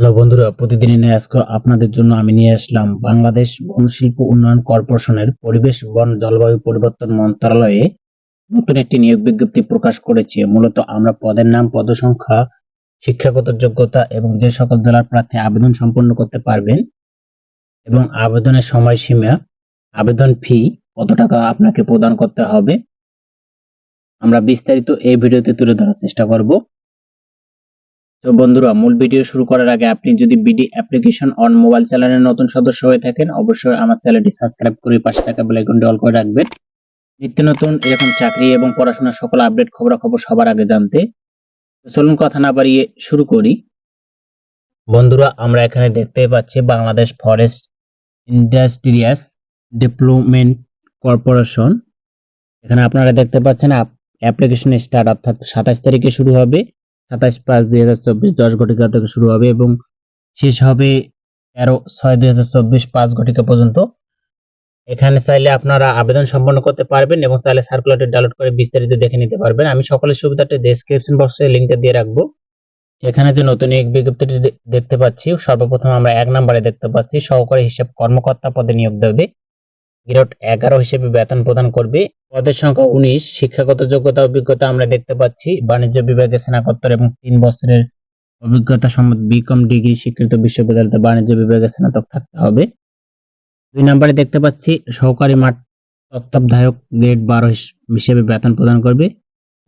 Hello বন্ধুরা প্রতিদিনই নিয়ে আজকে আপনাদের জন্য আমি নিয়ে আসলাম বাংলাদেশ বন শিল্প উন্নয়ন কর্পোরেশনের পরিবেশ বন জলবায়ু পরিবর্তন মন্ত্রণালয়ে নতুন একটি নিয়োগ বিজ্ঞপ্তি প্রকাশ করেছে। মূলত আমরা পদের নাম, পদসংখ্যা, শিক্ষাগত যোগ্যতা এবং যে সকল জেলার প্রার্থী আবেদন সম্পন্ন করতে পারবেন এবং আবেদনের সময়সীমা, আবেদন ফি কত টাকা আপনাকে প্রদান করতে হবে, আমরা বিস্তারিত এই ভিডিওতে তুলে ধরার চেষ্টা করব। তো বন্ধুরা, মূল ভিডিও শুরু করার আগে আপনি যদি বিডি অ্যাপ্লিকেশন অন মোবাইল চ্যানেলের নতুন সদস্য হয়ে থাকেন, অবশ্যই আমার চ্যানেলটি সাবস্ক্রাইব করে পাশে থাকা বেল আইকনটি অল করে রাখবেন। নিত্য নতুন এরকম চাকরি এবং পড়াশোনার সকল আপডেট, খবরাখবর সবার আগে জানতে। চলুন কথা না বাড়িয়ে শুরু করি। বন্ধুরা, আমরা এখানে দেখতে পাচ্ছি Bangladesh forest industrious development corporation. এখানে আপনারা দেখতে পাচ্ছেন অ্যাপ্লিকেশন স্টার্ট অর্থাৎ সাতাশ তারিখে শুরু হবে। সাতাশ পাঁচ দুই হাজার চব্বিশ, দশ ঘটিকা থেকে শুরু হবে এবং শেষ হবে তেরো ছয় দুই হাজার চব্বিশ, পাঁচ ঘটিকা পর্যন্ত। এখানে চাইলে আপনারা আবেদন সম্পন্ন করতে পারবেন এবং চাইলে সার্কুলারটি ডাউনলোড করে বিস্তারিত দেখে নিতে পারবেন। আমি সকলের সুবিধাটি ডেসক্রিপশন বক্সে লিঙ্কটা দিয়ে রাখব। এখানে যে নতুন এক বিজ্ঞপ্তিটি দেখতে পাচ্ছি, সর্বপ্রথম আমরা এক নম্বরে দেখতে পাচ্ছি, সহকারী হিসাব কর্মকর্তা পদে নিয়োগ দেবে। গ্রেড এগারো হিসেবে বেতন প্রদান করবে। পদের সংখ্যা উনিশ, শিক্ষাগত যোগ্যতা, অভিজ্ঞতা আমরা দেখতে পাচ্ছি। বাণিজ্য বিভাগে স্নাতকোত্তর এবং তিন বছরের অভিজ্ঞতা সম্বন্ধে বিকম ডিগ্রি, স্বীকৃত বিশ্ববিদ্যালয়তে বাণিজ্য বিভাগে স্নাতক থাকতে হবে। দুই নম্বরে দেখতে পাচ্ছি, সহকারী মাঠ তত্ত্বাবধায়ক গ্রেড বারো হিসেবে বেতন প্রদান করবে।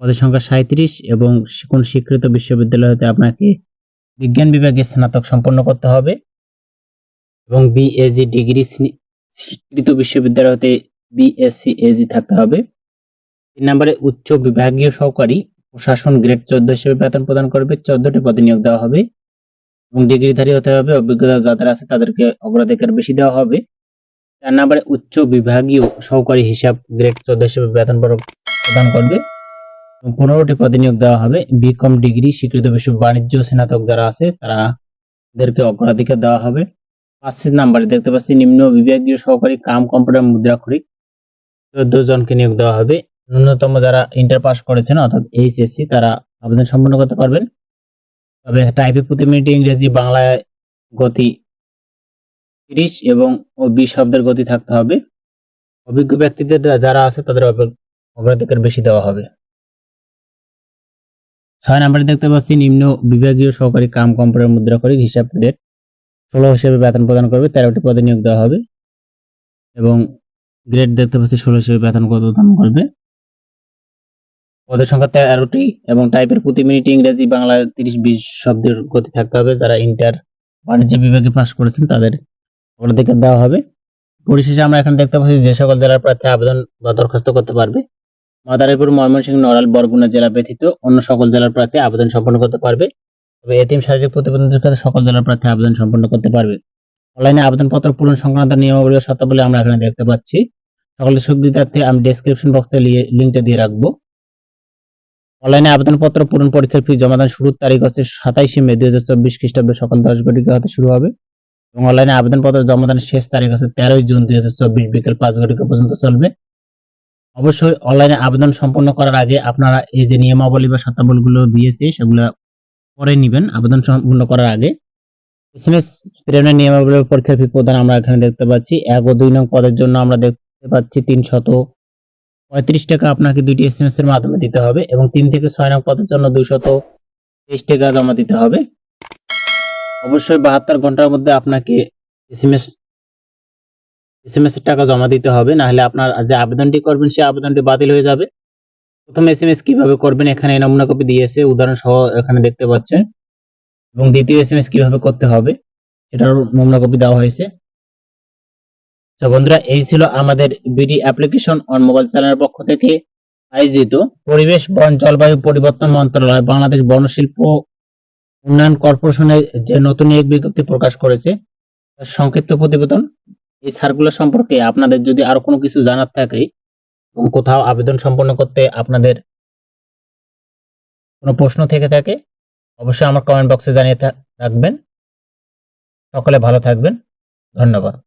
পদের সংখ্যা সাঁত্রিশ এবং কোন স্বীকৃত বিশ্ববিদ্যালয় হতে আপনাকে বিজ্ঞান বিভাগে স্নাতক সম্পন্ন করতে হবে। এবং বিএজি ডিগ্রি স্বীকৃত বিশ্ববিদ্যালয় হতে বিএসসি এজি থাকতে হবে। তিন নম্বরে উচ্চ বিভাগীয় সহকারী প্রশাসন গ্রেড চোদ্দ হিসেবে বেতন প্রদান করবে। চোদ্দটি পদে নিয়োগ দেওয়া হবে। এবং ডিগ্রিধারী হতে হবে, অভিজ্ঞতা যাদের আছে তাদেরকে অগ্রাধিকার বেশি দেওয়া হবে। চার নম্বরে উচ্চ বিভাগীয় সহকারী হিসাব গ্রেড চোদ্দ হিসেবে বেতন প্রদান করবে। পনেরোটি পদে নিয়োগ দেওয়া হবে। বিকম ডিগ্রি স্বীকৃত বিশ্ব বাণিজ্য স্নাতক যারা আছে তারা তাদেরকে অগ্রাধিকার দেওয়া হবে। পাঁচ নাম্বারে দেখতে পাচ্ছি, নিম্ন বিভাগীয় সহকারী কাম কম্পিউটার মুদ্রাক্ষরিক। চোদ্দ জনকে নিয়োগ দেওয়া হবে। ন্যূনতম যারা ইন্টার পাস করেছেন, অর্থাৎ এইচএসসি, তারা আবেদন সম্পন্ন করতে পারবেন। তবে টাইপে প্রতি মিনিটে ইংরেজি, বাংলায় গতি তিরিশ এবং ও বিশ শব্দের গতি থাকতে হবে। অভিজ্ঞ ব্যক্তিদের যারা আছে, তাদের অগ্র- অগ্রাধিকার বেশি দেওয়া হবে। ছয় নম্বরে দেখতে পাচ্ছি, নিম্ন বিভাগীয় সহকারী কাম কম্পিউটার মুদ্রাক্ষরিক হিসাব গ্রেড ষোলো হিসেবে বেতন প্রদান করবে, তেরোটি পদে নিয়োগ দেওয়া হবে এবং গ্রেড দেখতে পাচ্ছি ষোলো হিসেবে বেতন প্রদান করবে। পদের সংখ্যা তেরোটি এবং টাইপের প্রতি মিনিট ইংরেজি, বাংলা, তিরিশ, বিশ শব্দের গতি থাকতে হবে। যারা ইন্টার বাণিজ্য বিভাগে পাস করেছেন, তাদের অগ্রাধিকার দেওয়া হবে। পরিশেষে আমরা এখন দেখতে পাচ্ছি যে সকল জেলার প্রার্থী আবেদন বা দরখাস্ত করতে পারবে। মাদারীপুর, ময়মনসিংহ, নড়াইল, বরগুনা জেলা ব্যতীত অন্য সকল জেলার প্রার্থী আবেদন সম্পন্ন করতে পারবে। তবে এতিম শারীরিক প্রতিবন্ধীদের ক্ষেত্রে সকল জেলার প্রার্থী আবেদন সম্পন্ন করতে পারবে। অনলাইনে আবেদনপত্র পূরণ সংক্রান্ত নিয়মাবলী ও শর্তাবলী আমরা এখানে দেখতে পাচ্ছি। সকলের সুবিধার্থে আমি ডেসক্রিপশন বক্সে লিঙ্কটা দিয়ে রাখব। অনলাইনে আবেদনপত্র পূরণ পরীক্ষার ফি জমাদান শুরুর তারিখ হচ্ছে সাতাইশে মে দুই হাজার চব্বিশ খ্রিস্টাব্দ সকাল দশ ঘটিকা হতে শুরু হবে। এবং অনলাইনে আবেদনপত্র জমাদানের শেষ তারিখ হচ্ছে তেরোই জুন দুই হাজার চব্বিশ বিকেল পাঁচ ঘটিকা পর্যন্ত চলবে। অবশ্যই অনলাইনে আবেদন সম্পন্ন করার আগে আপনারা এই যে নিয়মাবলী বা শর্তাবলীগুলো দিয়েছে, সেগুলো পরে নেবেন, আবেদন সম্পূর্ণ করার আগে এসএমএস প্রেরণের নিয়মাবলী পরীক্ষার ফি প্রদান আমরা এখানে দেখতে পাচ্ছি। এক ও দুই নং পদের জন্য আমরা দেখতে পাচ্ছি তিনশত পঁয়ত্রিশ টাকা আপনাকে দুইটি এসএমএস এর মাধ্যমে দিতে হবে এবং তিন থেকে ছয় নং পদের জন্য দুইশত তেইশ টাকা জমা দিতে হবে। অবশ্যই বাহাত্তর ঘণ্টার মধ্যে আপনাকে এসএমএস এসএমএস এর টাকা জমা দিতে হবে না হলে আপনার যে আবেদনটি করবেন সেই আবেদনটি বাতিল হয়ে যাবে। প্রথম এসএমএস কীভাবে করবেন? এখানে নমুনা কপি দিয়েছে উদাহরণ সহ এখানে দেখতে পাচ্ছেন। এবং দ্বিতীয় এসএমএস কীভাবে করতে হবে, সেটারও নমুনা কপি দেওয়া হয়েছে। তো বন্ধুরা, এই ছিল আমাদের বিডি অ্যাপ্লিকেশন অন মোবাইল চ্যানেলের পক্ষ থেকে আয়োজিত পরিবেশ বন জলবায়ু পরিবর্তন মন্ত্রণালয়, বাংলাদেশ বনশিল্প উন্নয়ন কর্পোরেশনের যে নতুন এক বিজ্ঞপ্তি প্রকাশ করেছে সংক্ষিপ্ত প্রতিবেদন এই সার্কুলার সম্পর্কে। আপনাদের যদি আরও কোনো কিছু জানার থাকে কোথাও আবেদন সম্পন্ন করতে আপনাদের কোনো প্রশ্ন থেকে থাকে, অবশ্যই আমার কমেন্ট বক্সে জানিয়ে রাখবেন। সকলে ভালো থাকবেন। ধন্যবাদ।